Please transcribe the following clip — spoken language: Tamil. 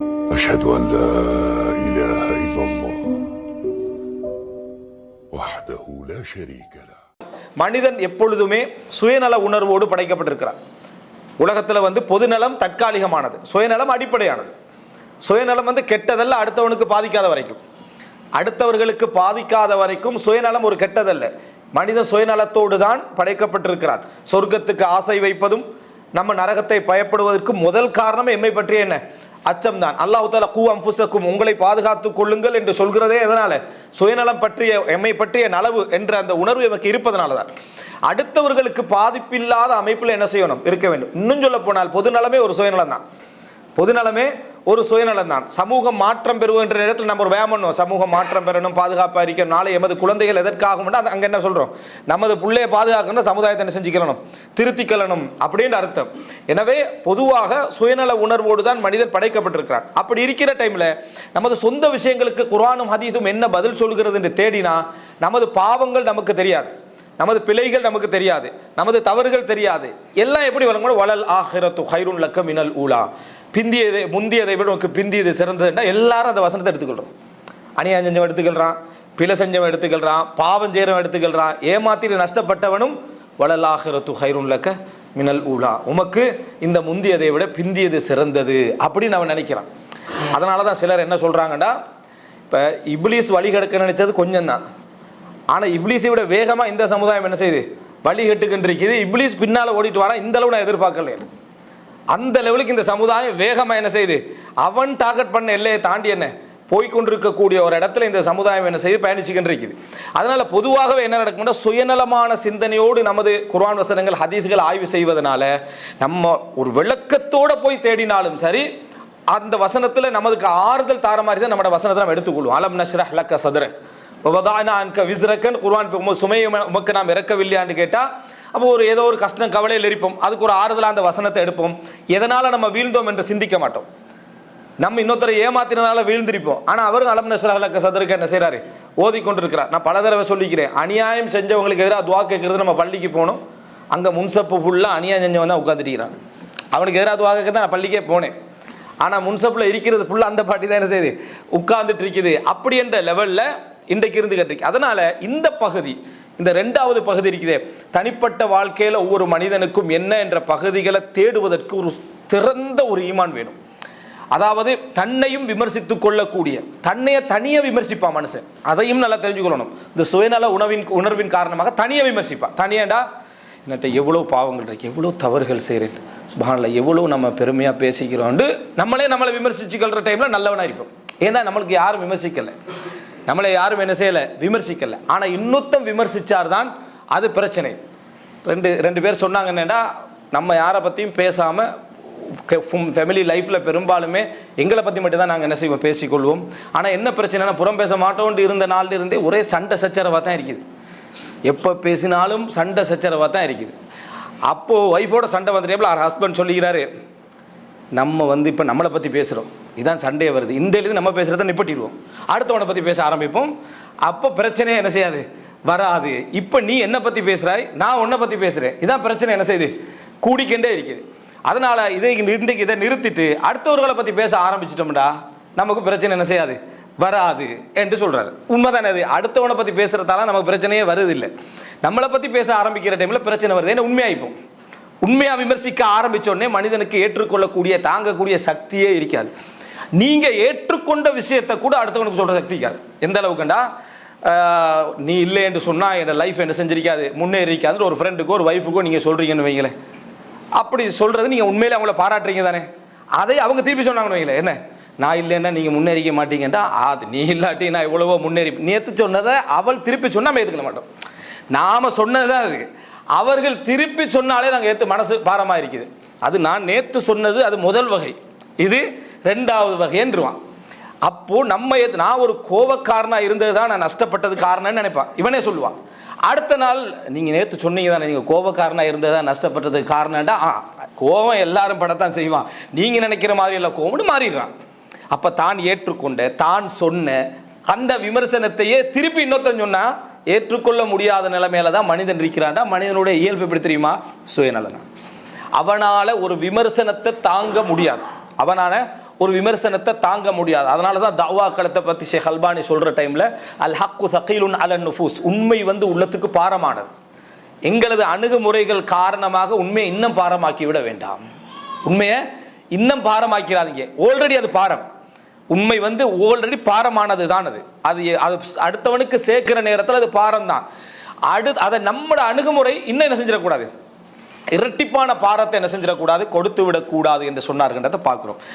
أشهد أن لا إله إلا الله وحده لا شريك له. மனிதன் எப்பொழுதுமே சுயநல உணர்வோடு படைக்கப்பட்டிருக்கிறான். உலகத்தில் வந்து பொதுநலம் தற்காலிகமானது. சுயநலம் அடிப்படையானது. சுயநலம் வந்து கெட்டதல்ல அடுத்தவனுக்கு பாதிக்காத வரைக்கும். அடுத்தவர்களுக்கு பாதிக்காத வரைக்கும் சுயநலம் ஒரு கெட்டதல்ல. மனிதன் சுயநலத்தோடு தான் படைக்கப்பட்டிருக்கிறான். சொர்க்கத்துக்கு ஆசை வைப்பதும் நம்ம நரகத்தை பயப்படுவதற்கு முதல் காரணம் எம்மை பற்றிய என்ன? அச்சம் தான் அல்லாஹு தாலா கூ அம்புசக்கும் உங்களை பாதுகாத்துக் கொள்ளுங்கள் என்று சொல்கிறதே எதனால? சுயநலம் பற்றிய எம்மை பற்றிய நலவு என்ற அந்த உணர்வு எமக்கு இருப்பதனால தான் அடுத்தவர்களுக்கு பாதிப்பில்லாத அமைப்பில் என்ன செய்யணும்? இருக்க வேண்டும். இன்னும் சொல்ல போனால் பொதுநலமே ஒரு சுயநலம் தான் பொதுநலமே ஒரு சுயநலம் தான் சமூகம் மாற்றம் பெறுகின்ற நேரத்தில் நம்ம ஒரு வேகம் பண்ணுவோம். சமூகம் மாற்றம் பெறணும் பாதுகாப்பாக இருக்கணும் நாளை எமது குழந்தைகள் எதற்காகும் அங்கே என்ன சொல்கிறோம் நமது பிள்ளையை பாதுகாக்கணும் சமுதாயத்தை என்ன செஞ்சுக்கணும் திருத்திக்கலணும் அப்படின்னு அர்த்தம். எனவே பொதுவாக சுயநல உணர்வோடு தான் மனிதன் படைக்கப்பட்டிருக்கிறார் அப்படி இருக்கிற டைமில் நமது சொந்த விஷயங்களுக்கு குரானும் ஹதீதும் என்ன பதில் சொல்கிறது என்று தேடினா நமது பாவங்கள் நமக்கு தெரியாது. நமது பிழைகள் நமக்கு தெரியாது. நமது தவறுகள் தெரியாது. எல்லாம் எப்படி வழங்கணும் வளல் ஆஹிரத்து ஹைருன் லக்க மினல் ஊலா. பிந்தியதை முந்தியதை விட உனக்கு பிந்தியது சிறந்ததுன்னா எல்லாரும் அந்த வசனத்தை எடுத்துக்கொள்றோம். அநியாயம் செஞ்சவன் எடுத்துக்கொள்றான் பிழை செஞ்சவன் எடுத்துக்கொள்றான் பாவம் செய்கிறவன் எடுத்துக்கொள்கிறான் ஏமாத்திரி நஷ்டப்பட்டவனும் வளலாகிற ஆஹிரத்து மினல் ஊலா. உமக்கு இந்த முந்தியதை விட பிந்தியது சிறந்தது அப்படின்னு அவன் நினைக்கிறான். அதனால தான் சிலர் என்ன சொல்கிறாங்கன்னா இப்போ இப்லீஸ் வழி கிடக்க நினைச்சது கொஞ்சம் தான் ஆனால் இப்லீஸை விட வேகமாக இந்த சமுதாயம் என்ன செய்யுது? வழி கட்டுக்கின்றிருக்குது இப்லீஸ் பின்னால் ஓடிட்டு வரான். இந்த அளவு நான் எதிர்பார்க்கல அந்த லெவலுக்கு இந்த சமுதாயம் வேகமாக என்ன செய்யுது அவன் டார்கெட் பண்ண எல்லையை தாண்டி என்ன? போய்கொண்டிருக்கக்கூடிய ஒரு இடத்துல இந்த சமுதாயம் என்ன செய்து பயணிச்சுக்கிட்டு இருக்குது. அதனால் பொதுவாகவே என்ன நடக்கும்னா சுயநலமான சிந்தனையோடு நமது குர்ஆன் வசனங்கள் ஹதீஸ்கள் ஆய்வு செய்வதனால நம்ம ஒரு விளக்கத்தோடு போய் தேடினாலும் சரி அந்த வசனத்தில் நமக்கு ஆறுதல் தார மாதிரி தான் நம்ம வசனத்தை நம்ம எடுத்துக்கொள்வோம். அலம் நஷ்ரஹ் லக்க சதுர வதானா அன்க குர்ஆன் சுமையை உமக்கு நாம் இறக்கவில்லையான்னு கேட்டால் அப்போ ஒரு ஏதோ ஒரு கஷ்டம் கவலையில் இருப்போம். அதுக்கு ஒரு ஆறுதலாக அந்த வசனத்தை எடுப்போம். எதனால் நம்ம வீழ்ந்தோம் என்று சிந்திக்க மாட்டோம். நம்ம இன்னொருத்தரை ஏமாத்தினால வீழ்ந்திருப்போம். ஆனால் அவரும் அலம் நஷ்ரஹலக்க சதருக்கு என்ன செய்கிறாரு ஓதி கொண்டிருக்கிறார். நான் பல தடவை சொல்லிக்கிறேன். அநியாயம் செஞ்சவங்களுக்கு எதிராக துவா கேட்கறது நம்ம பள்ளிக்கு போகணும். அங்கே முன்சப்பு ஃபுல்லாக அநியாயம் செஞ்சவன் தான் உட்காந்துருக்கிறான் அவனுக்கு எதிராக துவா கேட்க தான் நான் பள்ளிக்கே போனேன். ஆனால் முன்சப்பில் இருக்கிறது ஃபுல்லாக அந்த பாட்டி தான் என்ன செய்யுது? உட்கார்ந்துட்டு இருக்குது. அப்படி என்ற லெவலில் இன்றைக்கு இருந்து கட்டிருக்கு. அதனால் இந்த பகுதி இந்த ரெண்டாவது பகுதி இருக்குதே. தனிப்பட்ட வாழ்க்கையில் ஒவ்வொரு மனிதனுக்கும் என்ன என்ற பகுதிகளை தேடுவதற்கு ஒரு திறந்த ஒரு ஈமான் வேணும். அதாவது தன்னையும் விமர்சித்து கொள்ளக்கூடிய தன்னைய தனியே விமர்சிப்பான் மனுஷன். அதையும் நல்லா தெரிஞ்சுக்கொள்ளணும். இந்த சுயநல உணவின் உணர்வின் காரணமாக தனியே விமர்சிப்பான். தனியாண்டா என்னட்ட எவ்வளோ பாவங்கள் இருக்கு எவ்வளோ தவறுகள் செய்கிறேன் சுபானில் எவ்வளோ நம்ம பெருமையாக பேசிக்கிறோண்டு நம்மளே நம்மளை விமர்சிச்சுக்கொள்கிற டைமில் நல்லவனாக இருப்போம். ஏன்னா நம்மளுக்கு யாரும் விமர்சிக்கலை. நம்மளை யாரும் என்ன செய்யலை? விமர்சிக்கலை. ஆனால் இன்னொத்தம் விமர்சித்தார் தான் அது பிரச்சனை. ரெண்டு ரெண்டு பேர் சொன்னாங்க என்னடா நம்ம யாரை பற்றியும் பேசாமல் ஃபேமிலி லைஃப்பில் பெரும்பாலுமே எங்களை பற்றி மட்டும் தான் நாங்கள் என்ன செய்வோம்? பேசிக்கொள்வோம். ஆனால் என்ன பிரச்சனைனா புறம் பேச மாட்டோம்னு இருந்த நாள்ல இருந்தே ஒரே சண்டை சச்சரவாக தான் இருக்குது. எப்போ பேசினாலும் சண்டை சச்சரவாக தான் இருக்குது. அப்போது ஒய்ஃபோட சண்டை வந்துட்டேபிள் அவர் ஹஸ்பண்ட் சொல்லிக்கிறாரு. நம்ம வந்து இப்போ நம்மளை பற்றி பேசுகிறோம் இதான் சண்டே வருது. இன்றையிலேருந்து நம்ம பேசுகிறத நிப்பட்டிடுவோம். அடுத்தவனை பற்றி பேச ஆரம்பிப்போம். அப்போ பிரச்சனையே என்ன செய்யாது? வராது. இப்போ நீ என்னை பற்றி பேசுகிறாய் நான் உன்னை பற்றி பேசுகிறேன் இதான் பிரச்சனை என்ன செய்யுது கூடிக்கொண்டே இருக்குது. அதனால் இதை இன்றைக்கு இதை நிறுத்திட்டு அடுத்தவர்களை பற்றி பேச ஆரம்பிச்சிட்டோம்டா நமக்கு பிரச்சனை என்ன செய்யாது? வராது என்று சொல்றாரு. உண்மைதானே அது? அடுத்தவனை பற்றி பேசுகிறதால நமக்கு பிரச்சனையே வருது இல்லை நம்மளை பற்றி பேச ஆரம்பிக்கிற டைமில் பிரச்சனை வருது. ஏன்னா உண்மையாகிப்போம் உண்மையாக விமர்சிக்க ஆரம்பிச்ச உடனே மனிதனுக்கு ஏற்றுக்கொள்ளக்கூடிய தாங்கக்கூடிய சக்தியே இருக்காது. நீங்கள் ஏற்றுக்கொண்ட விஷயத்தை கூட அடுத்தவனுக்கு சொல்கிற சக்தி இருக்காது. எந்த அளவுக்குண்டா? நீ இல்லை என்று சொன்னால் என் லைஃப் என்ன செஞ்சிருக்காது முன்னேறிக்காதுன்னு ஒரு ஃப்ரெண்டுக்கோ ஒரு ஒய்ஃபுக்கோ நீங்கள் சொல்கிறீங்கன்னு வைங்களேன். அப்படி சொல்கிறது நீங்கள் உண்மையில அவங்கள பாராட்டுறீங்க தானே? அதை அவங்க திருப்பி சொன்னாங்கன்னு வைங்களேன். என்ன? நான் இல்லைன்னா நீங்கள் முன்னேறிக்க மாட்டீங்கன்றா அது நீ இல்லாட்டி நான் எவ்வளவோ முன்னேறி நேற்று சொன்னதை அவள் திருப்பி சொன்னால் நம்ம ஏற்றுக்க மாட்டோம். நாம சொன்னதுதான் அது. அவர்கள் திருப்பி சொன்னாலே நாங்கள் ஏற்று மனசு பாரமாக இருக்குது. அது நான் நேற்று சொன்னது அது முதல் வகை. இது ரெண்டாவது வகைன்றுவான் அப்போது நம்ம ஏற்று நான் ஒரு கோவக்காரனா இருந்தது தான் நான் நஷ்டப்பட்டது காரணம்னு நினைப்பான். இவனே சொல்லுவான். அடுத்த நாள் நீங்கள் நேற்று சொன்னீங்க தானே நீங்கள் கோவக்காரனா இருந்தது தான் நஷ்டப்பட்டது காரணம்டா. ஆ கோவம் எல்லாரும் படத்தான் செய்வான். நீங்கள் நினைக்கிற மாதிரி எல்லாம் கோவம்னு மாறிடுறான். அப்போ தான் ஏற்றுக்கொண்ட தான் சொன்ன அந்த விமர்சனத்தையே திருப்பி இன்னொருத்தன் சொன்னால் ஏற்றுக்கொள்ள முடியாத நிலைமையில தான் மனிதன் இருக்கிறான்டா. மனிதனுடைய இயல்பு எப்படி தெரியுமா? சுயநலனா. அவனால் ஒரு விமர்சனத்தை தாங்க முடியாது. அவனால ஒரு விமர்சனத்தை தாங்க முடியாது. அதனால தான் தவா களத்தை பற்றி ஷேக் அல்பானி சொல்கிற டைமில் அல் ஹக்கு சகீலுன் அலன் நுஃபூஸ். உண்மை வந்து உள்ளத்துக்கு பாரமானது. எங்களது அணுகுமுறைகள் காரணமாக உண்மையை இன்னும் பாரமாக்கி விட வேண்டாம். உண்மையை இன்னும் பாரமாக்கிறாதீங்க. ஆல்ரெடி அது பாரம். உண்மை வந்து ஆல்ரெடி பாரமானது தான் அது. அது அது அடுத்தவனுக்கு சேர்க்கிற நேரத்தில் அது பாரம் தான் அடு அதை நம்மளோட அணுகுமுறை இன்னும் என்ன செஞ்சிடக்கூடாது? இரட்டிப்பான பாரத்தை என்ன செஞ்சிடக்கூடாது? கொடுத்து விடக்கூடாது என்று சொன்னார்கின்றதை பார்க்குறோம்.